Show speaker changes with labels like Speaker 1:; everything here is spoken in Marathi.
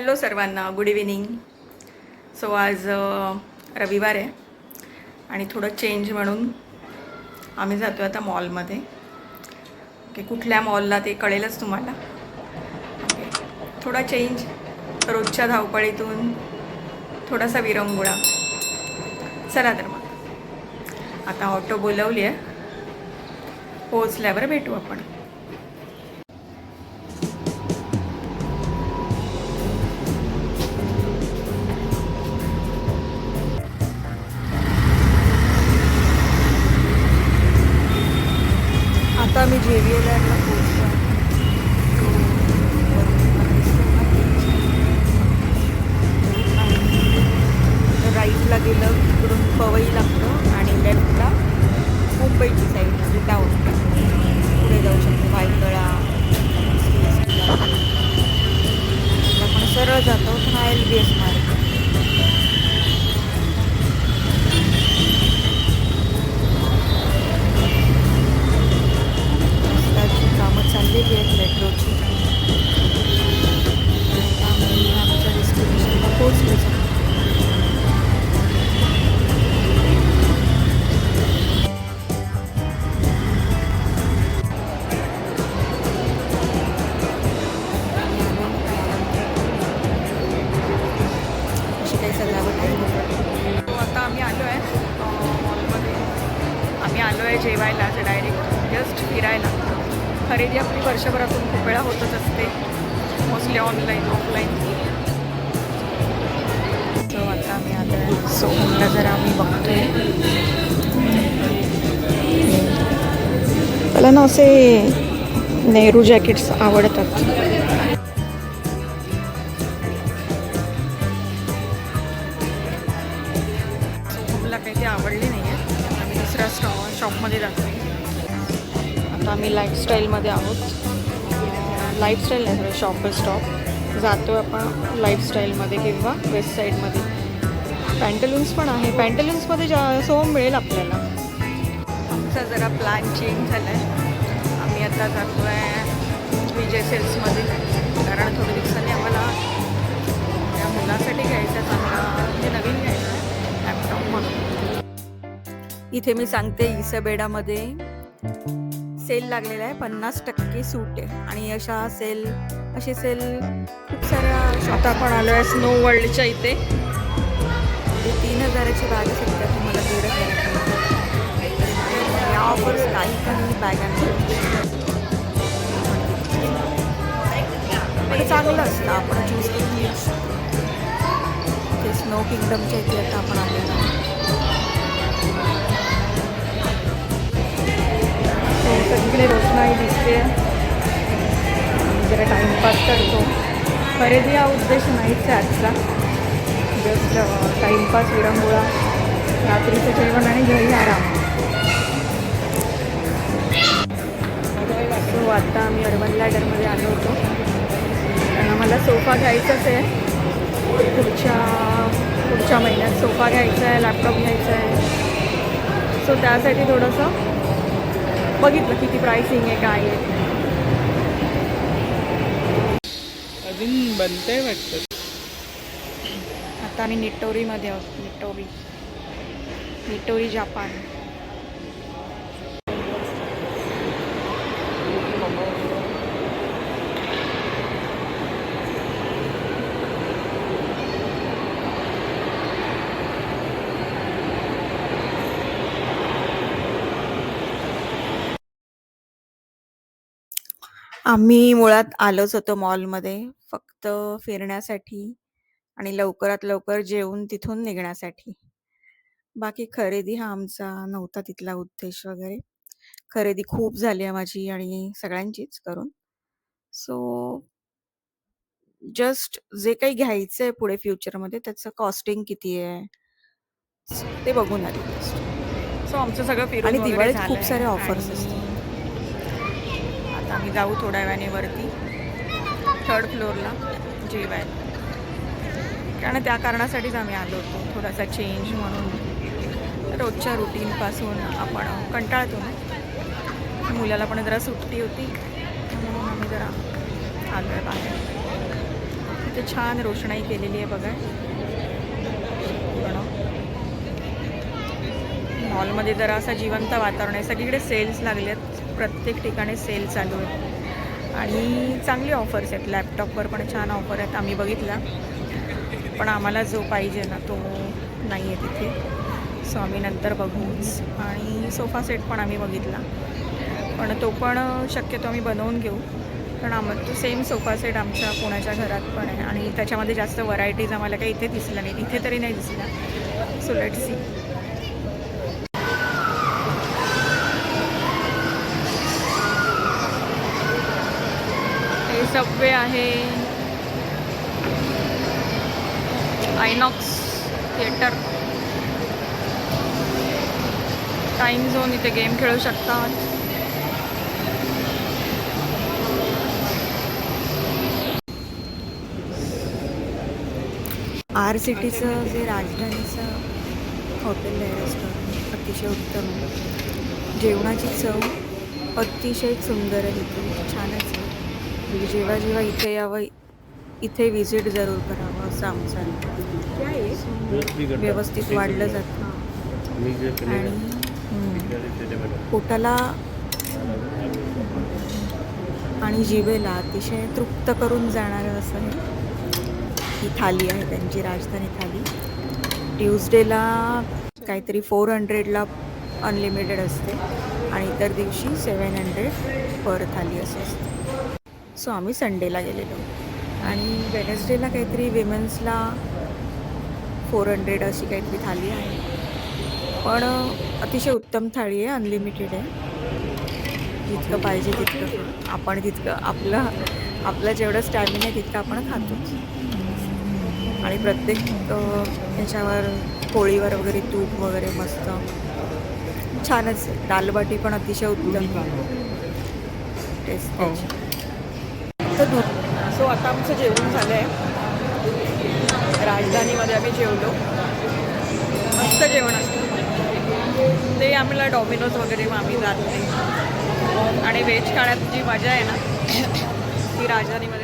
Speaker 1: हॅलो सर्वांना गुड इव्हिनिंग. सो आज रविवार आहे आणि थोडं चेंज म्हणून आम्ही जातो आता मॉलमध्ये. ओके कुठल्या मॉलला ते कळेलच तुम्हाला. ओके थोडा चेंज. रोजच्या धावपळीतून थोडासा विरंगुळा. चला तर मग. आता ऑटो बोलवली आहे. पोचल्यावर भेटू आपण. आता मी जे राईटला गेलं तिकडून पवई लागतं आणि लेफ्टला मुंबईची साईड म्हणजे डाऊन पुढे जाऊ शकतो वायकळा आपण सरळ जातो तर हा एल बी एस मार्ग. सजावट आहे. हो, आता आम्ही आलो आहे मॉलमध्ये. आम्ही आलो आहे जेवायला असं डायरेक्ट जस्ट फिरायला. खरेदी आपली वर्षभरातून खूप वेळा होतच असते. मोस्टली ऑनलाईन ऑफलाईन सो आता आम्ही आलो आहे. सोहमला जरा आम्ही बघतोय. त्याला ना असे नेहरू जॅकेट्स आवडतात शॉपमध्ये जातो. आता आम्ही लाईफस्टाईलमध्ये आहोत. लाईफस्टाईल नाही सर शॉप स्टॉप जातो आपण लाईफस्टाईलमध्ये किंवा वेस्ट साईडमध्ये पॅन्टलून्स पण आहे. पॅन्टलून्समध्ये जा सोम मिळेल आपल्याला. आमचा जरा प्लॅन चेंज झाला आहे आम्ही आता जातो आहे विजय सेल्समध्ये इथे मी सांगते इसबेडामध्ये सेल लागलेला आहे पन्नास टक्के सूट आहे. आणि अशा सेल असे सेल खूप साऱ्या आता आपण आलो आहे स्नो वर्ल्डच्या इथे. तीन हजाराची बॅग सध्या तुम्हाला दीड हजार या ऑफर्स काही काही बॅग पण चांगलं असतं आपण चूज करून ते स्नो किंगडमच्या इथे आता आपण आलेलो सगळीकडे रोषणाई दिसते. जरा टाईमपास करतो. खरेदी हा उद्देश नाहीच आहे आजचा. जस्ट टाईमपास विरंगुळा रात्रीचं जेवण आणि घरी आराम. सो आता आम्ही अर्बन लॅडरमध्ये आलो होतो. कारण आम्हाला सोफा घ्यायचाच आहे. पुढच्या पुढच्या महिन्यात सोफा घ्यायचा आहे लॅपटॉप घ्यायचा आहे. सो त्यासाठी थोडंसं बघितलं किती प्राइसिंग आहे काय आहे.
Speaker 2: अजून बनतंय वाटतं.
Speaker 1: आता आम्ही निटोरीमध्ये आहोत निटोरी निटोरी जपान. आम्ही मुळात आलोच होतो मॉलमध्ये फक्त फिरण्यासाठी आणि लवकरात लवकर जेवून तिथून निघण्यासाठी. बाकी खरेदी हा आमचा नव्हता तिथला उद्देश वगैरे. खरेदी खूप झाली आहे माझी आणि सगळ्यांचीच करून. सो जस्ट जे काही घ्यायचंय पुढे फ्युचरमध्ये त्याचं कॉस्टिंग किती आहे? ते बघून आली जस्ट. सो आमचं सगळं फिरून
Speaker 2: आणि
Speaker 1: वगैरे
Speaker 2: दिवाळीत खूप
Speaker 1: झालंय
Speaker 2: सारे ऑफर्स
Speaker 1: आणि
Speaker 2: असतात.
Speaker 1: आम्ही जाऊ थोड्या वेळाने वरती थर्ड फ्लोअरला जेवायला. कारण त्या कारणासाठीच आम्ही आलो होतो. थोडासा चेंज म्हणून. रोजच्या रुटीनपासून आपण कंटाळतो ना. मुलाला पण जरा सुट्टी होती. म्हणून आम्ही जरा आलो आहे बाहेर. तिथे छान रोषणाई केलेली आहे बघा. मॉलमध्ये जरा असं जिवंत वातावरण आहे. सगळीकडे सेल्स लागले आहेत प्रत्येक ठिकाणी सेल चालू आहे. आणि चांगली ऑफर्स आहेत. लॅपटॉपवर पण छान ऑफर आहेत. आम्ही बघितला पण आम्हाला जो पाहिजे ना तो नाही आहे तिथे. सो आम्ही नंतर बघूच. आणि सोफा सेट पण आम्ही बघितला. पण तो पण शक्यतो आम्ही बनवून घेऊ. कारण आम तो सेम सोफा सेट आमच्या पुण्याच्या घरात पण आहे. आणि त्याच्यामध्ये जास्त व्हरायटीज आम्हाला काही इथे दिसल्या नाही. इथे तरी नाही दिसल्या. सो लेट सी सबवे आहे. INOX theatre. टाईम झोन इथे गेम खेळू शकतात. आर सिटीचं जे राजधानीचं हॉटेल आहे रेस्टॉरंट अतिशय उत्तम. आहे जेवणाची चव अतिशय सुंदर आहे इथे छानच आहे. म्हणजे जेव्हा जेव्हा इथे यावं इथे विजिट जरूर करावं असं आमचं आहे. व्यवस्थित वाढलं जातं. आणि पोटाला आणि जिभेला अतिशय तृप्त करून जाणारं असं हे ही थाली आहे त्यांची राजधानी थाली. ट्यूजडेला काहीतरी फोर हंड्रेडला अनलिमिटेड असते आणि इतर दिवशी सेवन हंड्रेड पर थाली असं असते. सो आम्ही संडेला गेलेलो. आणि वेनसडेला काहीतरी विमेन्सला फोर हंड्रेड अशी काहीतरी थाली आहे. पण अतिशय उत्तम थाळी आहे अनलिमिटेड आहे. जितकं पाहिजे तितकं आपण तितकं आपलं आपलं जेवढं स्टॅमिना आहे तितकं आपण खातोच. आणि प्रत्येक अ, ह्याच्यावर पोळीवर वगैरे तूप वगैरे मस्त. छानच दालबाटी पण अतिशय उत्तम. टेस्ट
Speaker 2: हो.
Speaker 1: तर दूध सो आता आमचं जेवण झालं आहे राजधानीमध्ये आम्ही जेवलो. मस्त जेवण असतं. ते आम्हाला डॉमिनोज वगैरे मग आम्ही जात नाही. आणि व्हेज खाण्यात जी मजा आहे ना ती राजधानीमध्ये